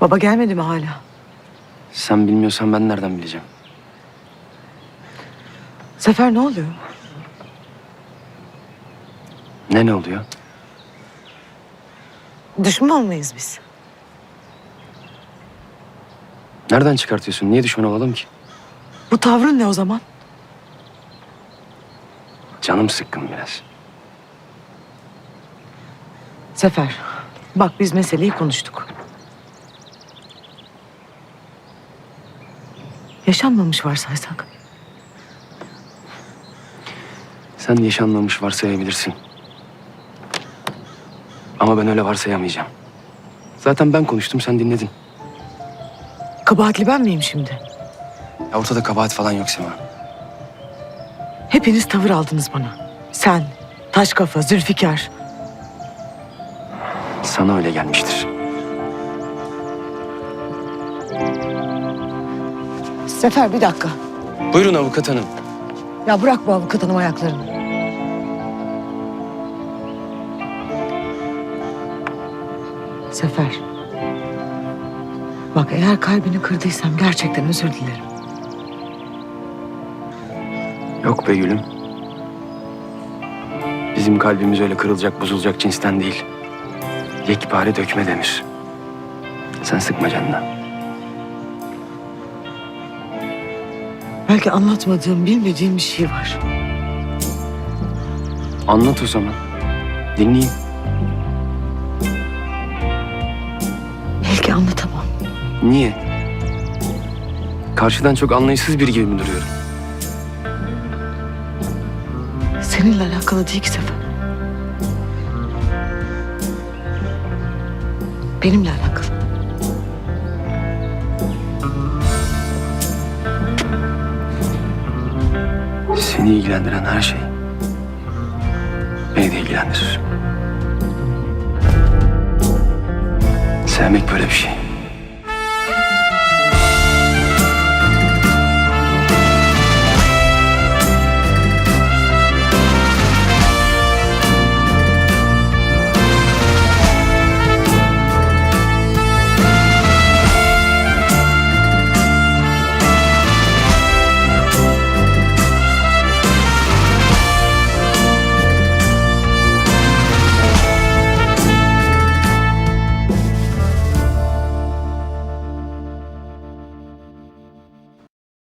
Baba gelmedi mi hala? Sen bilmiyorsan ben nereden bileceğim? Sefer ne oluyor? Ne ne oluyor? Düşman mıyız biz? Nereden çıkartıyorsun? Niye düşman olalım ki? Bu tavrın ne o zaman? Canım sıkkın biraz. Sefer, bak biz meseleyi konuştuk. Yaşanmamış varsaysak. Sen yaşanmamış varsayabilirsin. Ama ben öyle varsayamayacağım. Zaten ben konuştum, sen dinledin. Kabahatli ben miyim şimdi? Ya ortada kabahat falan yok Sema. Hepiniz tavır aldınız bana. Sen, taş kafa, Zülfikar. Sana öyle gelmiştir. Sefer bir dakika. Buyurun avukat hanım. Ya bırak bu avukat hanım ayaklarını. Sefer. Bak eğer kalbini kırdıysam gerçekten özür dilerim. Yok be gülüm. Bizim kalbimiz öyle kırılacak, bozulacak cinsten değil. Yekpare dökme demir. Sen sıkma canına. Belki anlatmadığım, bilmediğim bir şey var. Anlat o zaman. Dinleyeyim. Belki anlatamam. Niye? Karşıdan çok anlayışsız biri gibi mi duruyorum? Seninle alakalı değil ki Sefer. Benimle alakalı. Seni ilgilendiren her şey beni de ilgilendirir. Sevmek böyle bir şey.